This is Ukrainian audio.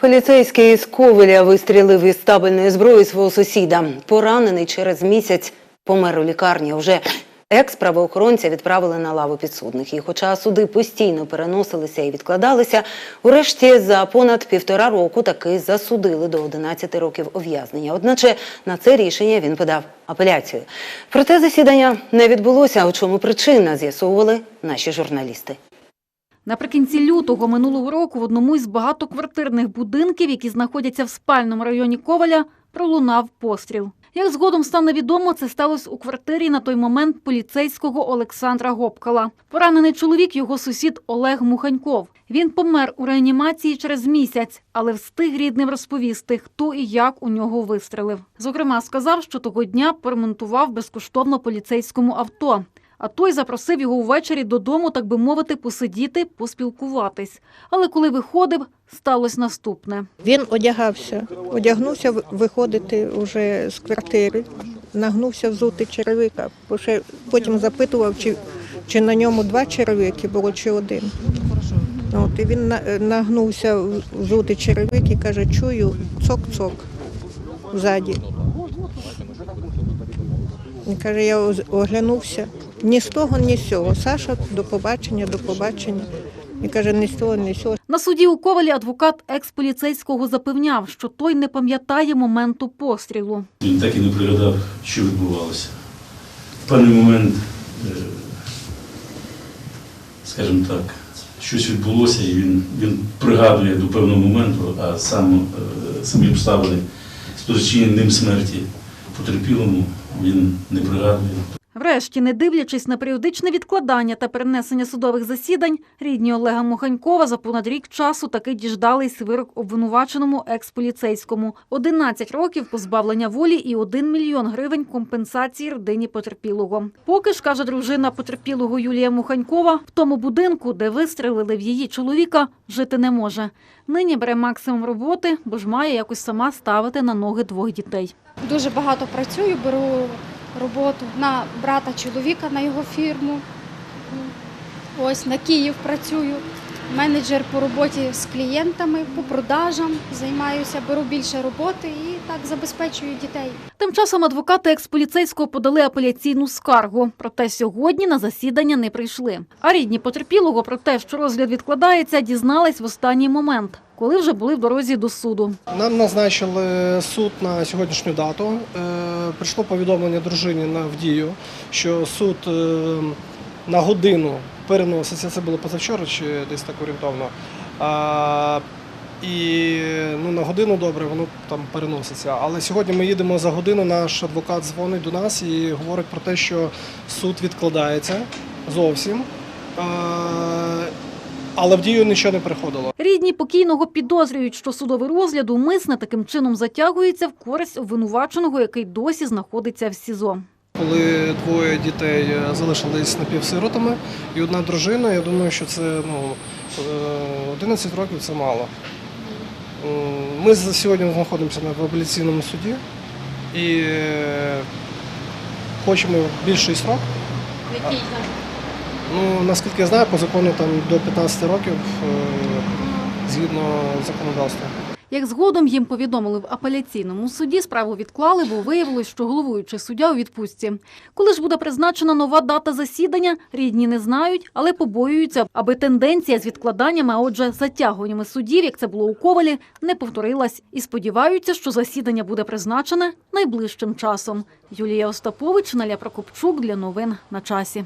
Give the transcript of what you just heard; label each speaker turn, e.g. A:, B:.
A: Поліцейський з Ковеля вистрілив із табельної зброї свого сусіда. Поранений через місяць помер у лікарні. Уже екс-правоохоронця відправили на лаву підсудних. І хоча суди постійно переносилися і відкладалися, урешті за понад півтора року таки засудили до 11 років ув'язнення. Одначе на це рішення він подав апеляцію. Проте засідання не відбулося. У чому причина з'ясовували наші журналісти.
B: Наприкінці лютого минулого року в одному із багатоквартирних будинків, які знаходяться в спальному районі Коваля, пролунав постріл. Як згодом стане відомо, це сталося у квартирі на той момент поліцейського Олександра Гопкала. Поранений чоловік його сусід Олег Муханьков. Він помер у реанімації через місяць, але встиг рідним розповісти, хто і як у нього вистрелив. Зокрема, сказав, що того дня поремонтував безкоштовно поліцейському авто. А той запросив його увечері додому, так би мовити, посидіти, поспілкуватись. Але коли виходив, сталося наступне.
C: Він одягався, одягнувся виходити вже з квартири, нагнувся взути черевика. Потім запитував, чи, чи на ньому два черевики було, чи один. От, і він на- нагнувся взути черевик і каже, чую цок-цок ззаді. Він каже, я оглянувся. Ні з того, ні з цього. Саша, до побачення, до побачення. І каже, ні з того, ні з цього.
B: На суді у Ковалі адвокат екс-поліцейського запевняв, що той не пам'ятає моменту пострілу.
D: Він так і не пригадав, що відбувалося. В певний момент, е, скажімо так, щось відбулося, і він, він пригадує до певного моменту, а сам, е, самі обставини спричинені ним смерті потерпілому він не пригадує.
B: Врешті, не дивлячись на періодичне відкладання та перенесення судових засідань, рідні Олега Моханькова за понад рік часу таки діждались вирок обвинуваченому екс-поліцейському. 11 років позбавлення волі і 1 мільйон гривень компенсації родині потерпілого. Поки ж, каже дружина потерпілого Юлія Муханькова, в тому будинку, де вистрелили в її чоловіка, жити не може. Нині бере максимум роботи, бо ж має якось сама ставити на ноги двох дітей.
E: Дуже багато працюю, беру роботу на брата чоловіка, на його фірму. Ось на Київ працюю. Менеджер по роботі з клієнтами, по продажам займаюся, беру більше роботи і так забезпечую дітей.
B: Тим часом адвокати екс-поліцейського подали апеляційну скаргу. Проте сьогодні на засідання не прийшли. А рідні потерпілого про те, що розгляд відкладається, дізнались в останній момент, коли вже були в дорозі до суду.
F: Нам назначили суд на сьогоднішню дату. Прийшло повідомлення дружині на в дію, що суд е, на годину переноситься. Це було позавчора чи десь так орієнтовно. І ну, на годину добре, воно там переноситься. Але сьогодні ми їдемо за годину. Наш адвокат дзвонить до нас і говорить про те, що суд відкладається зовсім. Але в дію нічого не приходило.
B: Рідні покійного підозрюють, що судовий розгляд умисне таким чином затягується в користь обвинуваченого, який досі знаходиться в СІЗО.
F: Коли двоє дітей е, залишились напівсиротами і одна дружина, я думаю, що це ну, е, 11 років це мало. Ми за- сьогодні знаходимося на в апеляційному суді і е, хочемо більший срок.
E: Який
F: Ну, наскільки я знаю, по закону там до 15 років е, згідно законодавства.
B: Як згодом їм повідомили в апеляційному суді, справу відклали, бо виявилось, що головуючий суддя у відпустці. Коли ж буде призначена нова дата засідання, рідні не знають, але побоюються, аби тенденція з відкладаннями, а отже, затягуваннями судів, як це було у Ковалі, не повторилась. І сподіваються, що засідання буде призначене найближчим часом. Юлія Остапович, Наля Прокопчук для новин на часі.